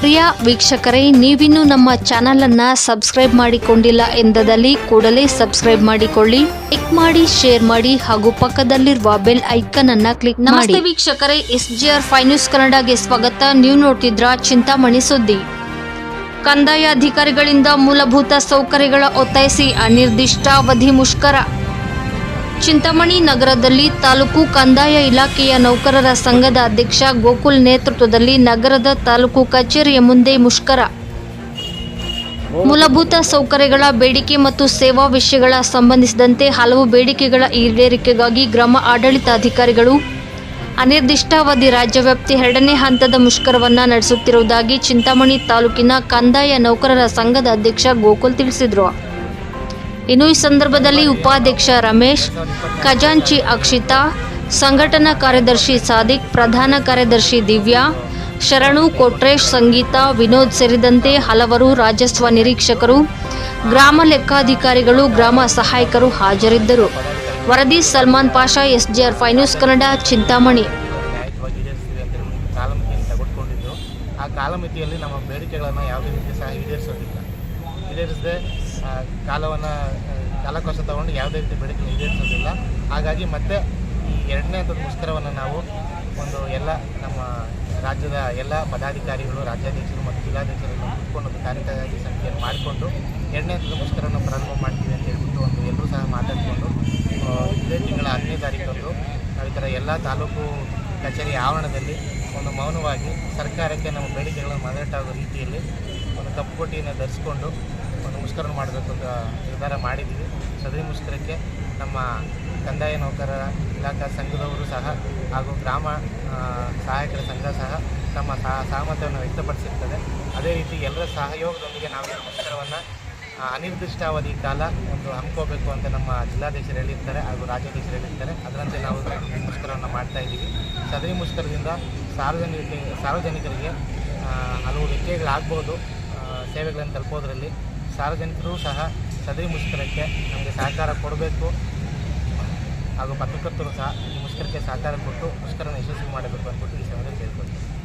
ಪ್ರಿಯ ವೀಕ್ಷಕರೇ ನೀವಿನ್ನೂ ನಮ್ಮ ಚಾನೆಲ್ ಅನ್ನ ಸಬ್ಸ್ಕ್ರೈಬ್ ಮಾಡಿಕೊಂಡಿಲ್ಲ ಎಂದದಲ್ಲಿ ಕೂಡಲೇ ಸಬ್ಸ್ಕ್ರೈಬ್ ಮಾಡಿಕೊಳ್ಳಿ ಕ್ಲಿಕ್ ಮಾಡಿ ಶೇರ್ ಮಾಡಿ ಹಾಗೂ ಪಕ್ಕದಲ್ಲಿರುವ ಬೆಲ್ ಐಕನ್ ಅನ್ನ ಕ್ಲಿಕ್ ಮಾಡಿ. ವೀಕ್ಷಕರೇ S G R finance news ಕನ್ನಡಗೆ ಸ್ವಾಗತ. ನೀವು ನೋಡ್ತಿದ್ರ ಚಿಂತಾಮಣಿ ಸುದ್ದಿ. ಕಂದಾಯ ಅಧಿಕಾರಿಗಳಿಂದ ಮೂಲಭೂತ ಸೌಕರ್ಯಗಳ ಒತ್ತಾಯಿಸಿ ಅನಿರ್ದಿಷ್ಟಾವಧಿ ಮುಷ್ಕರ. ಚಿಂತಾಮಣಿ ನಗರದಲ್ಲಿ ತಾಲೂಕು ಕಂದಾಯ ಇಲಾಖೆಯ ನೌಕರರ ಸಂಘದ ಅಧ್ಯಕ್ಷ ಗೋಕುಲ್ ನೇತೃತ್ವದಲ್ಲಿ ನಗರದ ತಾಲೂಕು ಕಚೇರಿಯ ಮುಂದೆ ಮುಷ್ಕರ. ಮೂಲಭೂತ ಸೌಕರ್ಯಗಳ ಬೇಡಿಕೆ ಮತ್ತು ಸೇವಾ ವಿಷಯಗಳ ಸಂಬಂಧಿಸಿದಂತೆ ಹಲವು ಬೇಡಿಕೆಗಳ ಈಡೇರಿಕೆಗಾಗಿ ಗ್ರಾಮ ಆಡಳಿತಾಧಿಕಾರಿಗಳು ಅನಿರ್ದಿಷ್ಟಾವಧಿ ರಾಜ್ಯವ್ಯಾಪ್ತಿ ಎರಡನೇ ಹಂತದ ಮುಷ್ಕರವನ್ನು ನಡೆಸುತ್ತಿರುವುದಾಗಿ ಚಿಂತಾಮಣಿ ತಾಲೂಕಿನ ಕಂದಾಯ ನೌಕರರ ಸಂಘದ ಅಧ್ಯಕ್ಷ ಗೋಕುಲ್ ತಿಳಿಸಿದರು. ಇನ್ನು ಈ ಸಂದರ್ಭದಲ್ಲಿ ಉಪಾಧ್ಯಕ್ಷ ರಮೇಶ್, ಖಜಾಂಚಿ ಅಕ್ಷಿತಾ, ಸಂಘಟನಾ ಕಾರ್ಯದರ್ಶಿ ಸಾದಿಕ್, ಪ್ರಧಾನ ಕಾರ್ಯದರ್ಶಿ ದಿವ್ಯಾ, ಶರಣು ಕೊಟ್ರೇಶ್ ಸಂಗೀತ, ವಿನೋದ್ ಸೇರಿದಂತೆ ಹಲವರು ರಾಜಸ್ವ ನಿರೀಕ್ಷಕರು, ಗ್ರಾಮ ಲೆಕ್ಕಾಧಿಕಾರಿಗಳು, ಗ್ರಾಮ ಸಹಾಯಕರು ಹಾಜರಿದ್ದರು. ವರದಿ ಸಲ್ಮಾನ್ ಪಾಷಾ, ಎಸ್ಜಿಆರ್ ಫೈ ನ್ಯೂಸ್ ಕನ್ನಡ, ಚಿಂತಾಮಣಿ. ಕಾಲಮಿತಿಯಲ್ಲಿ ನಮ್ಮ ಬೇಡಿಕೆಗಳನ್ನು ಯಾವುದೇ ರೀತಿ ಸಹ ಈಡೇರಿಸೋದಿಲ್ಲ. ಈಡೇರಿಸದೆ ಕಾಲವನ್ನು ಕಾಲಕೋಶ ತಗೊಂಡು ಯಾವುದೇ ರೀತಿ ಬೇಡಿಕೆ ಈಡೇರಿಸೋದಿಲ್ಲ. ಹಾಗಾಗಿ ಮತ್ತೆ ಈ ಎರಡನೇ ಹಂತದ ಮುಷ್ಕರವನ್ನು ನಾವು ಒಂದು ಎಲ್ಲ ನಮ್ಮ ರಾಜ್ಯದ ಎಲ್ಲ ಪದಾಧಿಕಾರಿಗಳು, ರಾಜ್ಯಾಧ್ಯಕ್ಷರು ಮತ್ತು ಜಿಲ್ಲಾಧ್ಯಕ್ಷರನ್ನು ಕೂತ್ಕೊಂಡು ಒಂದು ಕಾರ್ಯಕಾರಿ ಸಮಿತಿಯನ್ನು ಮಾಡಿಕೊಂಡು ಎರಡನೇ ಹಂತದ ಮುಷ್ಕರವನ್ನು ಪ್ರಾರಂಭ ಮಾಡ್ತೀವಿ ಅಂತ ಹೇಳ್ಬಿಟ್ಟು ಒಂದು ಎಲ್ಲರೂ ಸಹ ಮಾತಾಡಿಕೊಂಡು ಇದೇ ತಿಂಗಳ ಹತ್ತನೇ ತಾರೀಕಂದು ಈ ಥರ ಎಲ್ಲ ತಾಲೂಕು ಕಚೇರಿ ಆವರಣದಲ್ಲಿ ಒಂದು ಮೌನವಾಗಿ ಸರ್ಕಾರಕ್ಕೆ ನಮ್ಮ ಬೇಡಿಕೆಗಳನ್ನು ಮನದಟ್ಟಾಗುವ ರೀತಿಯಲ್ಲಿ ಕಪ್ಪು ಕೊಟ್ಟಿಯನ್ನು ಧರಿಸ್ಕೊಂಡು ಒಂದು ಮುಷ್ಕರ ಮಾಡಬೇಕು ಅಂತ ನಿರ್ಧಾರ ಮಾಡಿದ್ದೀವಿ. ಸದರಿ ಮುಷ್ಕರಕ್ಕೆ ನಮ್ಮ ಕಂದಾಯ ನೌಕರರ ಇಲಾಖಾ ಸಂಘದವರು ಸಹ ಹಾಗೂ ಗ್ರಾಮ ಸಹಾಯಕರ ಸಂಘ ಸಹ ತಮ್ಮ ಸಹ ಸಹಮತವನ್ನು ವ್ಯಕ್ತಪಡಿಸಿರ್ತದೆ. ಅದೇ ರೀತಿ ಎಲ್ಲರ ಸಹಯೋಗದೊಂದಿಗೆ ನಾವು ಈ ಮುಷ್ಕರವನ್ನು ಅನಿರ್ದಿಷ್ಟಾವಧಿ ಕಾಲ ಒಂದು ಹಮ್ಮಿಕೋಬೇಕು ಅಂತ ನಮ್ಮ ಜಿಲ್ಲಾಧ್ಯಕ್ಷರು ಹೇಳಿರ್ತಾರೆ ಹಾಗೂ ರಾಜ್ಯಾಧ್ಯಕ್ಷರು ಹೇಳಿರ್ತಾರೆ. ಅದರಂತೆ ನಾವು ಮುಷ್ಕರವನ್ನು ಮಾಡ್ತಾ ಇದ್ದೀವಿ. ಸದರಿ ಮುಷ್ಕರದಿಂದ ಸಾರ್ವಜನಿಕ ಸಾರ್ವಜನಿಕರಿಗೆ ಹಲವು ವ್ಯತ್ಯಯಗಳಾಗ್ಬೋದು ಆ, ಸೇವೆಗಳನ್ನು ತಲುಪೋದ್ರಲ್ಲಿ ಸಾರ್ವಜನಿಕರು ಸಹ ಸದರಿ ಮುಷ್ಕರಕ್ಕೆ ನಮಗೆ ಸಹಕಾರ ಕೊಡಬೇಕು. ಹಾಗೂ ಪತ್ರಕರ್ತರು ಸಹ ಈ ಮುಷ್ಕರಕ್ಕೆ ಸಹಕಾರ ಕೊಟ್ಟು ಮುಷ್ಕರನ ಯಶಸ್ವಿ ಮಾಡಬೇಕು ಅಂದ್ಬಿಟ್ಟು ಈ ಸಮಯದಲ್ಲಿ